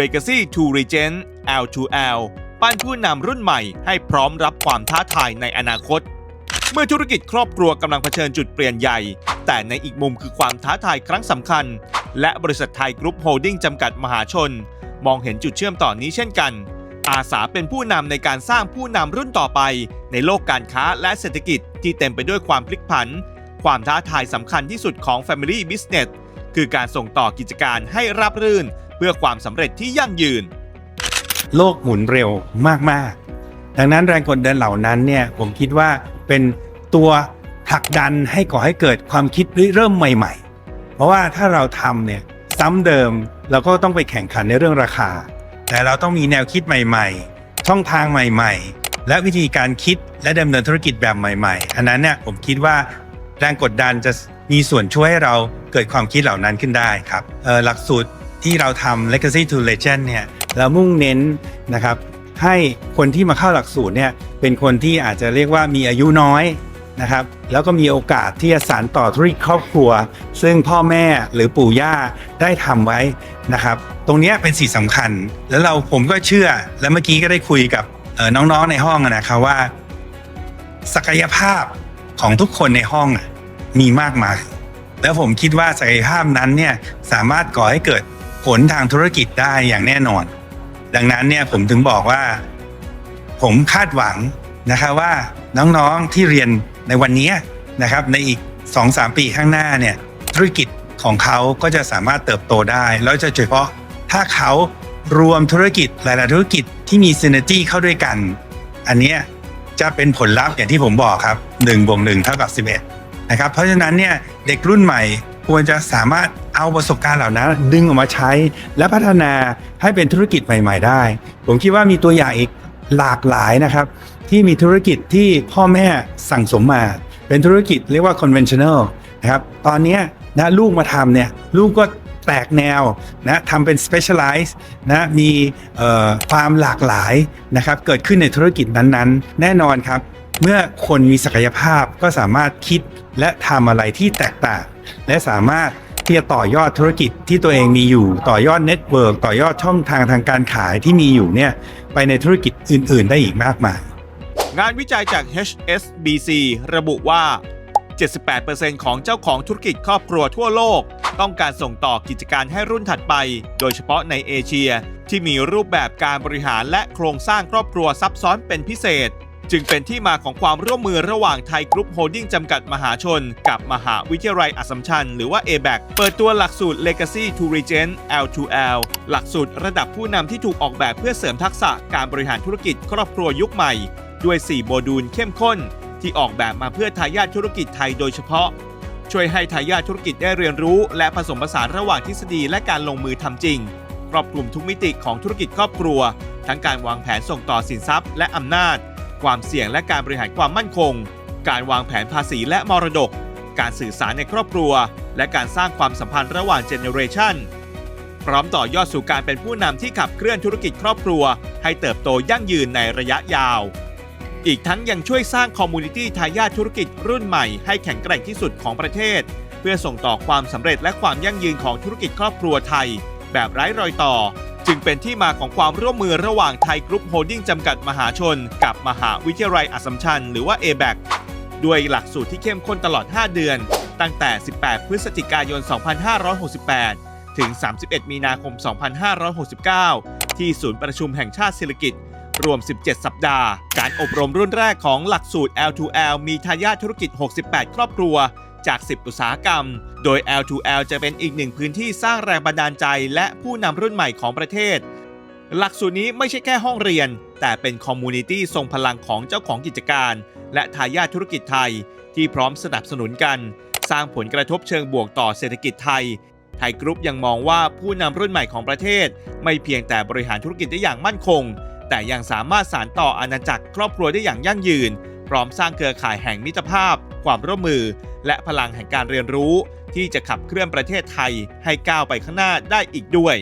Legacy to Regen L2L ปั้นผู้นำรุ่นใหม่ให้พร้อมรับความท้าทายในอนาคต เมื่อธุรกิจครอบครัวกำลังเผชิญจุดเปลี่ยนใหญ่ แต่ในอีกมุมคือความท้าทายครั้งสำคัญ และบริษัทไทยกรุ๊ปโฮลดิ้งจำกัดมหาชน มองเห็นจุดเชื่อมต่อนนี้เช่นกัน อาสาเป็นผู้นำในการสร้างผู้นำรุ่นต่อไป ในโลกการค้าและเศรษฐกิจที่เต็มไปด้วยความพลิกผัน ความท้าทายสำคัญที่สุดของ Family Business คือการส่งต่อกิจการให้ราบรื่น เพื่อความสำเร็จที่ยั่งยืน โลกหมุนเร็วมาก ๆ ดังนั้นแรงกดดันเหล่านั้นเนี่ยผมคิดว่าเป็นตัวผลักดันให้ก่อให้เกิดความคิดเริ่มใหม่ ๆ เพราะว่าถ้าเราทำเนี่ยซ้ำเดิมเราก็ต้องไปแข่งขันในเรื่องราคา แต่เราต้องมีแนวคิดใหม่ ๆ ช่องทางใหม่ ๆ และวิธีการคิดและดำเนินธุรกิจแบบใหม่ ๆ อันนั้นเนี่ยผมคิดว่าแรงกดดันจะมีส่วนช่วยให้เราเกิดความคิดเหล่านั้นขึ้นได้ครับหลักสูตร ที่เราทำ Legacy to Legend เนี่ยเรามุ่งเน้นนะครับให้คนที่มาเข้าหลักสูตรเนี่ยเป็นคนที่อาจจะเรียกว่ามีอายุน้อยนะครับแล้วก็มีโอกาสที่จะสานต่อธุรกิจครอบครัว ซึ่งพ่อแม่หรือปู่ย่าได้ทำไว้นะครับ ตรงนี้เป็นสิ่งสำคัญ แล้วเราผมก็เชื่อ และเมื่อกี้ก็ได้คุยกับน้องๆในห้องนะครับว่า ศักยภาพของทุกคนในห้องมีมากมาย แล้วผมคิดว่าศักยภาพนั้นเนี่ยสามารถก่อให้เกิด ผลทางธุรกิจได้อย่างแน่นอน ดังนั้นเนี่ยผมถึงบอกว่า ผมคาดหวังนะครับว่าน้องๆที่เรียนในวันนี้นะครับ ในอีก 2-3 ปีข้างหน้าเนี่ยธุรกิจของเขาก็จะสามารถเติบโตได้ แล้วจะเฉพาะถ้าเขารวมธุรกิจหลายๆธุรกิจที่มีซีเนจี้เข้าด้วยกัน อันนี้จะเป็นผลลัพธ์อย่างที่ผมบอกครับ1บวก1เท่ากับ 11 นะครับ เพราะฉะนั้นเนี่ยเด็กรุ่นใหม่ควรจะสามารถ เอาประสบการณ์เหล่านั้น ดึงออกมาใช้ และพัฒนาให้เป็นธุรกิจใหม่ ๆ ได้ ผมคิดว่ามีตัวอย่างอีกหลากหลายนะครับ ที่มีธุรกิจที่พ่อแม่สั่งสมมา เป็นธุรกิจเรียกว่า conventional นะครับตอนนี้นะลูกมาทำเนี่ยลูกก็แตกแนวนะทำเป็น specialize นะมีความหลากหลายนะครับเกิดขึ้นในธุรกิจนั้นๆ แน่นอนครับ เมื่อคนมีศักยภาพก็สามารถคิดและทำอะไรที่แตกต่าง และสามารถ ที่จะต่อยอดธุรกิจที่ตัวเองมีอยู่ ต่อยอดเน็ตเวิร์กต่อยอดช่องทางทางการขายที่มีอยู่เนี่ยไปในธุรกิจอื่น ๆ ได้อีกมากมาย งานวิจัยจาก HSBC ระบุว่า 78%ของเจ้าของธุรกิจครอบครัวทั่วโลก ต้องการส่งต่อกิจการให้รุ่นถัดไป โดยเฉพาะในเอเชีย ที่มีรูปแบบการบริหารและโครงสร้างครอบครัวซับซ้อนเป็นพิเศษ จึงเป็นที่มาของความร่วมมือระหว่างไทยกรุ๊ปโฮลดิ้งจำกัดมหาชน กับมหาวิทยาลัยอัสสัมชัญหรือว่า ABAC เปิดตัวหลักสูตร Legacy to Regent L2L หลักสูตรระดับผู้นำที่ถูกออกแบบเพื่อเสริมทักษะการบริหารธุรกิจครอบครัวยุคใหม่ ด้วย 4 โมดูลเข้มข้น ที่ออกแบบมาเพื่อทายาทธุรกิจไทยโดยเฉพาะ ช่วยให้ทายาทธุรกิจได้เรียนรู้ และผสมผสานระหว่างทฤษฎีและการลงมือทำจริงครอบคลุมทุกมิติของธุรกิจครอบครัว ทั้งการวางแผนส่งต่อสินทรัพย์และอำนาจ ความเสี่ยงและการบริหารความมั่นคง การวางแผนภาษีและมรดก การสื่อสารในครอบครัว และการสร้างความสัมพันธ์ระหว่างเจเนอเรชันพร้อมต่อยอดสู่การเป็นผู้นำที่ขับเคลื่อนธุรกิจครอบครัว ให้เติบโตยั่งยืนในระยะยาว อีกทั้งยังช่วยสร้างคอมมูนิตี้ทายาทธุรกิจรุ่นใหม่ให้แข็งแกร่งที่สุดของประเทศ เพื่อส่งต่อความสำเร็จและความยั่งยืนของธุรกิจครอบครัวไทย แบบไร้รอยต่อ จึงเป็นที่มาของความร่วมมือระหว่างไทยกรุ๊ปโฮลดิ้งจำกัดมหาชน กับมหาวิทยาลัยอัสสัมชัญหรือว่า ABAC ด้วยหลักสูตรที่เข้มข้นตลอด 5 เดือน ตั้งแต่ 18 พฤศจิกายน 2568 ถึง 31 มีนาคม 2569 ที่ศูนย์ประชุมแห่งชาติศิริกิติ์รวม 17 สัปดาห์ การอบรมรุ่นแรกของหลักสูตร L2L มีทายาทธุรกิจ 68 ครอบครัว จาก 10 อุตสาหกรรม โดย L2L จะเป็นอีกหนึ่งพื้นที่สร้างแรงบันดาลใจและผู้นำรุ่นใหม่ของประเทศ หลักสูตรนี้ไม่ใช่แค่ห้องเรียน แต่เป็นคอมมูนิตี้ทรงพลังของเจ้าของกิจการ และทายาทธุรกิจไทย ที่พร้อมสนับสนุนกัน สร้างผลกระทบเชิงบวกต่อเศรษฐกิจไทยไทยกรุ๊ปยังมองว่าผู้นำรุ่นใหม่ของประเทศ ไม่เพียงแต่บริหารธุรกิจได้อย่างมั่นคง แต่ยังสามารถสานต่ออาณาจักรครอบครัวได้อย่างยั่งยืน พร้อมสร้างเครือข่ายแห่งมิตรภาพ ความร่วมมือ และพลังแห่งการเรียนรู้ ที่จะขับเคลื่อนประเทศไทยให้ก้าวไปข้างหน้าได้อีกด้วย